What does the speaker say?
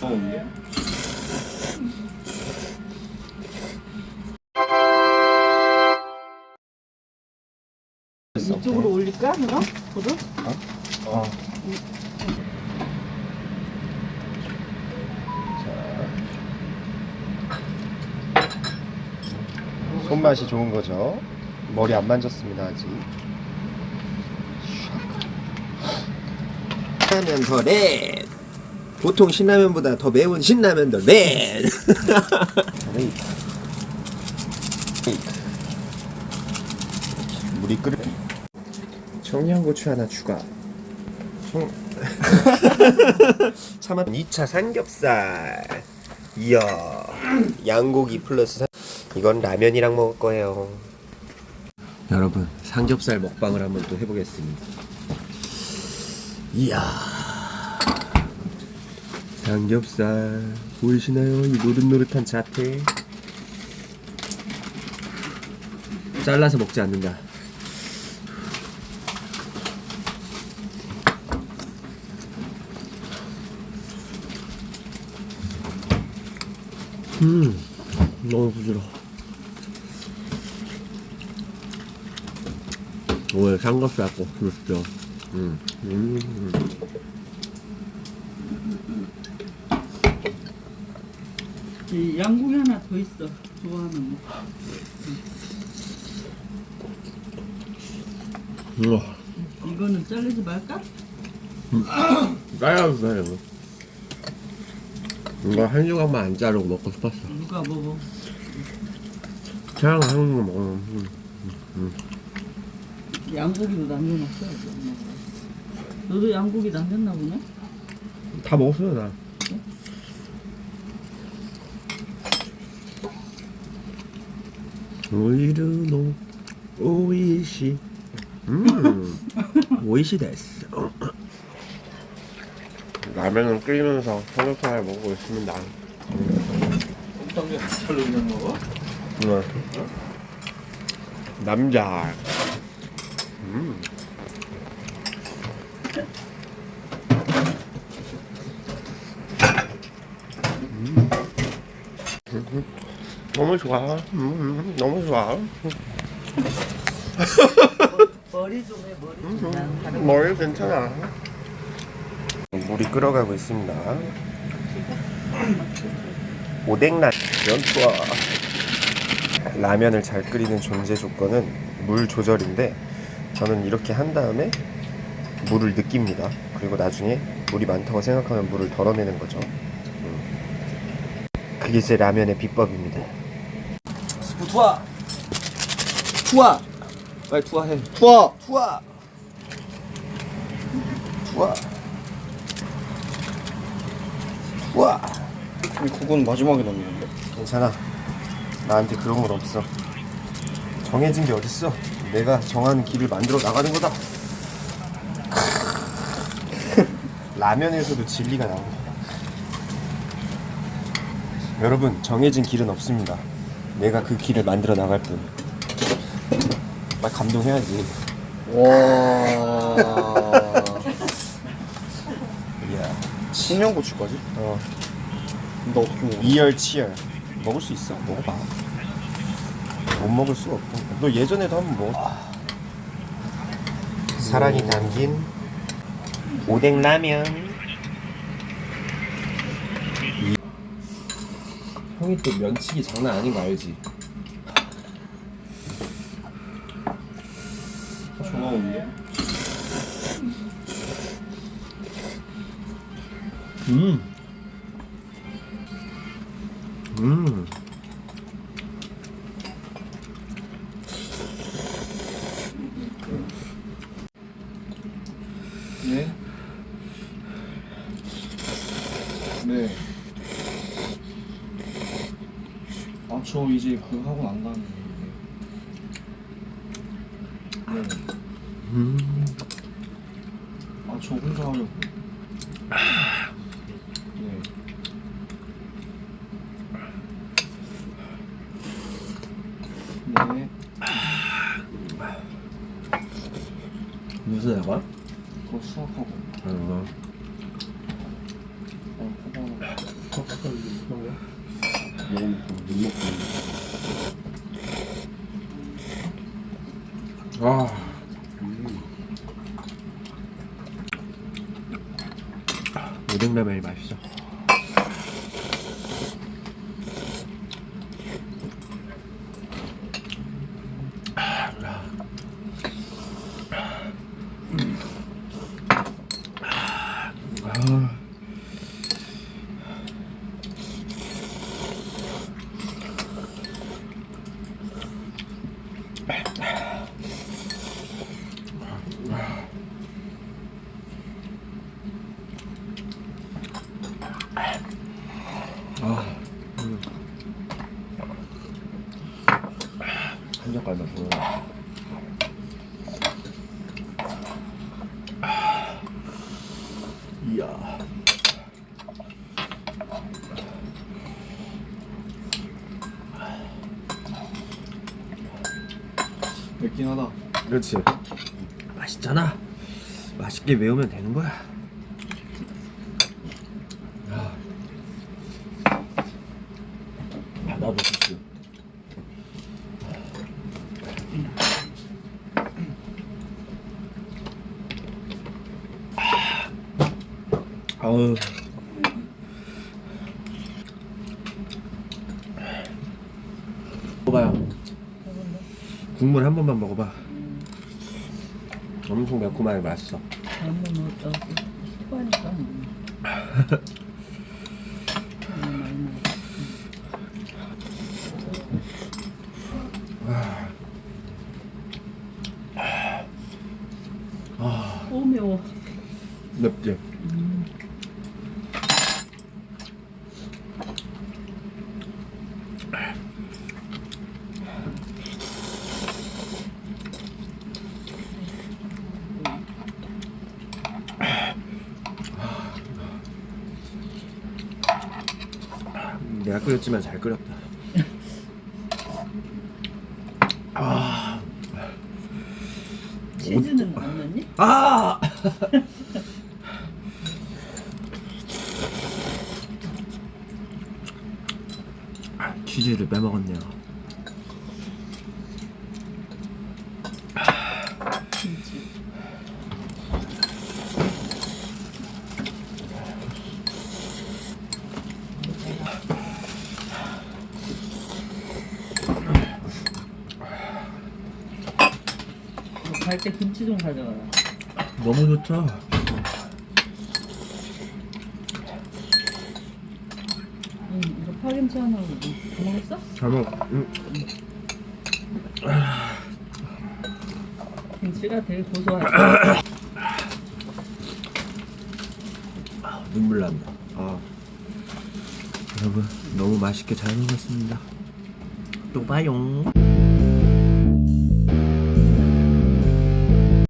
먹었는데? 이쪽으로 올릴까 그럼? 보도? 어. 자. 손맛이 좋은 거죠. 머리 안 만졌습니다 아직. 더 렛. 보통 신라면보다 더 매운 신라면 더 렛. 물이 끓을 청양고추 하나 추가. 청... 참아 2차 삼겹살. 이야. 양고기 플러스 사... 이건 라면이랑 먹을 거예요. 여러분, 삼겹살 먹방을 한번 또 해보겠습니다. 이야. 삼겹살 보이시나요? 이 노릇노릇한 자태. 잘라서 먹지 않는다. 음, 너무 부드러워. 오늘 삼겹살 꼭 그렇죠. 음, 음. 이 양고기 하나 더 있어. 좋아하는 거. 우와, 이거는 자르지 말까? 짜야지 이거 한 조각만 안 자르고 먹고 싶었어. 누가 먹어? 그냥 하는 거 먹어. 음. 양고기도 남겨놨어. 너도 양고기 남겼나 보네? 다 먹었어요 나. 오이르노 오이시 음 오이시 데스 라면은 끓이면서 삼겹살 먹고 있습니다 곰탕에 살로 그냥 먹어? 네. 남자 음. 음. 너무 좋아. 음, 너무 좋아. 머리 좀 해, 머리 좀. 난 다른 머리 괜찮아. 물이 끓어가고 있습니다. 오뎅라 연투와 라면을 잘 끓이는 존재 조건은 물 조절인데 저는 이렇게 한 다음에 물을 느낍니다. 그리고 나중에 물이 많다고 생각하면 물을 덜어내는 거죠. 음. 그게 제 라면의 비법입니다 투하! 투하! 빨리 투하해 투하! 투하! 투하! 투하! 이 국은 마지막에 넣는데 괜찮아. 나한테 그런 건 없어. 정해진 게 어딨어? 내가 정한 길을 만들어 나가는 거다. 라면에서도 진리가 나온다. 여러분, 정해진 길은 없습니다. 내가 그 길을 만들어 나갈 뿐. 말 감동해야지. 와 이야. 청양고추까지? 어, 너 어떻게 먹어? 이열치열. 먹을 수 있어. 먹어봐. 못 먹을 수가 없고. 너 예전에도 한번 먹었. 사랑이 담긴 오뎅 라면. 형이 또 면치기 장난 아닌 거 알지? 전화 오는데? 음. 음. 네? 네. 아, 저 이제 그 학원 안 가는데. 네. 음. 아, 저 혼자 하려고. 네. 네. 무슨 학원? 그거 수학하고. 어. 어, 하다가 거못 먹고 아. 오뎅라면이 맛있어 아. 아, 음. 한 젓갈만 더. 이야. 맵긴 하다. 그렇지. 맛있잖아. 맛있게 매우면 되는 거야. 야. 받아보십시오. 아우. 먹어봐요. 국물 한 번만 먹어봐. 엄청 매콤하게 맛있어. 잘못 넣었다고 후하니까 너무 많이 먹었어 오 매워 맵지? 내가 끓였지만 잘 끓였다. 아, 치즈는 안 넣니? 아! 치즈를 빼먹었네요. 김치 갈 때 김치 좀 가져가라 너무 좋죠? 응 이거 파김치 하나 다 먹었어? 잘 먹. 음. 김치가 되게 고소하지 눈물 난다. 아. 여러분 너무 맛있게 잘 먹었습니다. 또 봐요.